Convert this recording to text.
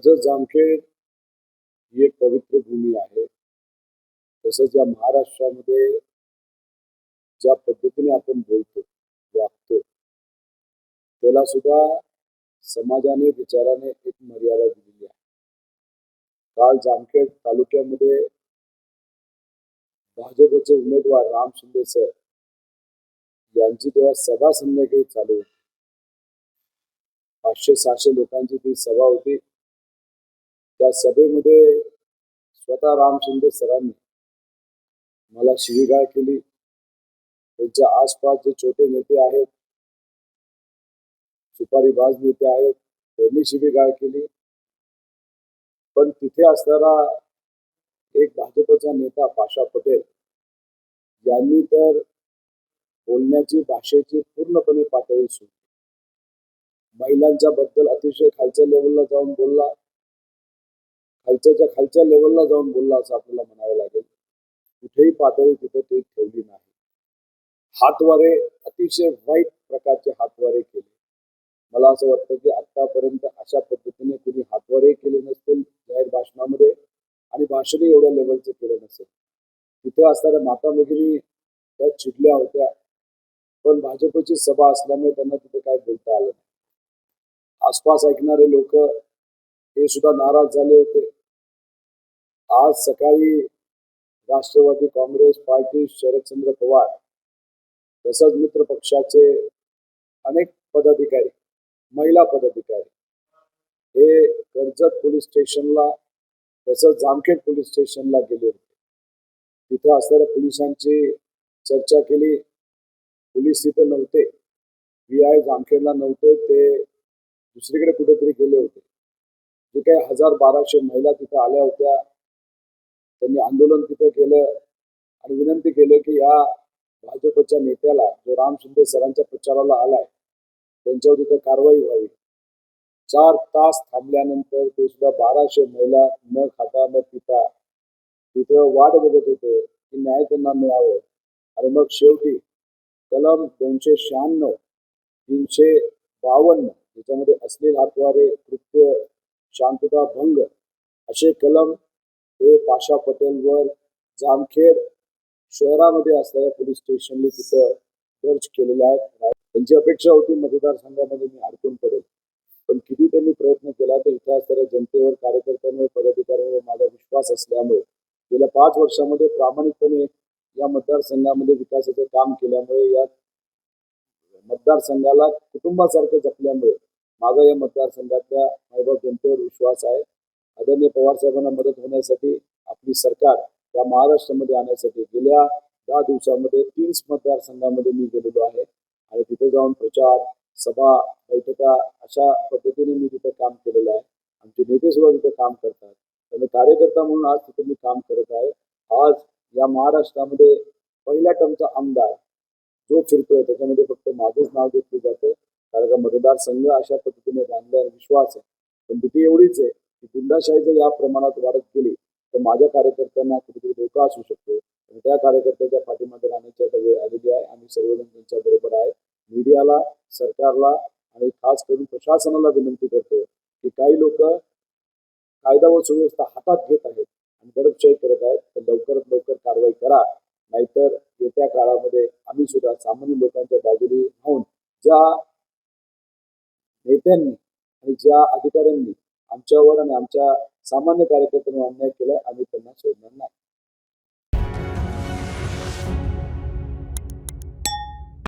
कर्जत जामखेड ही एक पवित्र भूमी आहे. तसंच या महाराष्ट्रामध्ये ज्या पद्धतीने आपण बोलतो वागतो त्याला सुद्धा समाजाने विचाराने एक मर्यादा दिलेली आहे. काल जामखेड तालुक्यामध्ये भाजपचे उमेदवार राम शिंदे सर यांची तेव्हा सभा संध्याकाळी चालू होती पाचशे सहाशे लोकांची ती सभा होती. त्या सभेमध्ये स्वतः राम शिंदे सरांनी मला शिवीगाळ केली. त्यांच्या आसपास जे छोटे नेते आहेत सुपारीबाज नेते आहेत त्यांनी शिवीगाळ केली. पण तिथे असणारा एक भाजपचा नेता पाशा पटेल यांनी तर बोलण्याची भाषेची पूर्णपणे पातळी सुरू महिलांच्या बद्दल अतिशय खालच्या लेवलला जाऊन बोलला. खालच्याच्या खालच्या लेवलला जाऊन बोलला असं आपल्याला म्हणावं लागेल. कुठेही पातळी तिथं ते ठेवली नाही. हातवारे अतिशय वाईट प्रकारचे हातवारे केले. मला असं वाटतं की आतापर्यंत अशा पद्धतीने कुणी हातवारे केले नसतील जाहीर भाषणामध्ये आणि भाषणही एवढ्या लेवलचे केलं नसेल तिथे असणाऱ्या माता भगिनी त्या चिडल्या होत्या. पण भाजपची सभा असल्यामुळे त्यांना तिथे काय बोलता आलं नाही. आसपास ऐकणारे लोक हे सुद्धा नाराज झाले होते. आज सकाळी राष्ट्रवादी काँग्रेस पार्टी शरदचंद्र पवार तसंच मित्र पक्षाचे अनेक पदाधिकारी महिला पदाधिकारी हे कर्जत पोलीस स्टेशनला तसंच जामखेड पोलीस स्टेशनला गेले होते. तिथं असणाऱ्या पोलिसांची चर्चा केली. पोलीस तिथं नव्हते. व्ही आय जामखेडला नव्हते. ते दुसरीकडे कुठेतरी गेले होते. जे काही हजार बाराशे महिला तिथं आल्या होत्या त्यांनी आंदोलन तिथं केलं आणि विनंती केली की या भाजपच्या नेत्याला जो राम शिंदे सरांच्या प्रचाराला आलाय त्यांच्यावर तिथं कारवाई व्हावी. चार तास थांबल्यानंतर ते सुद्धा बाराशे महिला न खाता न पिता तिथं वाट बघत होते की न्याय त्यांना मिळावं. आणि मग शेवटी कलम दोनशे शहाण्णव तीनशे बावन्न त्याच्यामध्ये असलेले हातवारे कृत्य शांतता भंग. असे कलम हे पाशा पटेलवर जामखेड शहरामध्ये असलेल्या पोलीस स्टेशनने तिथं दर्ज केलेले आहेत. त्यांची अपेक्षा होती मतदारसंघामध्ये मी अडकून पडेल. पण किती त्यांनी प्रयत्न केला तर इथं असणाऱ्या जनतेवर कार्यकर्त्यांवर पदाधिकाऱ्यांवर माझा विश्वास असल्यामुळे गेल्या पाच वर्षामध्ये प्रामाणिकपणे या मतदारसंघामध्ये विकासाचं काम केल्यामुळे या मतदारसंघाला कुटुंबासारखं जपल्यामुळे माझा या मतदारसंघातल्या मायबाप जनतेवर विश्वास आहे. आदरणीय पवार साहेबांना मदत होण्यासाठी आपली सरकार या महाराष्ट्रामध्ये आणण्यासाठी गेल्या दहा दिवसामध्ये तीन मतदारसंघामध्ये मी गेलेलो आहे. आणि तिथे जाऊन प्रचार सभा बैठका अशा पद्धतीने मी तिथे काम केलेलं आहे. आमचे नेते सुद्धा तिथे काम करतात. त्यामुळे कार्यकर्ता म्हणून आज तिथे मी काम करत आहे. आज या महाराष्ट्रामध्ये पहिल्या टर्मचा आमदार जो फिरतोय त्याच्यामध्ये फक्त माझंच नाव घेतलं जातं. कारण का मतदारसंघ अशा पद्धतीने बांधल्यावर विश्वास आहे. पण भीती एवढीच आहे की गुंडाशाही जर या प्रमाणात वाढत गेली तर माझ्या कार्यकर्त्यांना कुठेतरी धोका असू शकतो. आणि त्या कार्यकर्त्याच्या पाठीमागे राहण्याची आता वेळ आलेली आहे आम्ही सर्वजण त्यांच्या बरोबर आहे. मीडियाला सरकारला आणि खास करून प्रशासनाला विनंती करतो की काही लोक कायदा व सुव्यवस्था हातात घेत आहेत आणि दडपशाही करत आहेत. तर लवकरात लवकर कारवाई करा. नाहीतर येत्या काळामध्ये आम्ही सुद्धा सामान्य लोकांच्या बाजूने राहून ज्या नेत्यांनी आणि ज्या अधिकाऱ्यांनी आमच्यावर आणि आमच्या सामान्य कार्यकर्त्यांवर अन्याय केलाय आम्ही त्यांना सोडणार नाही.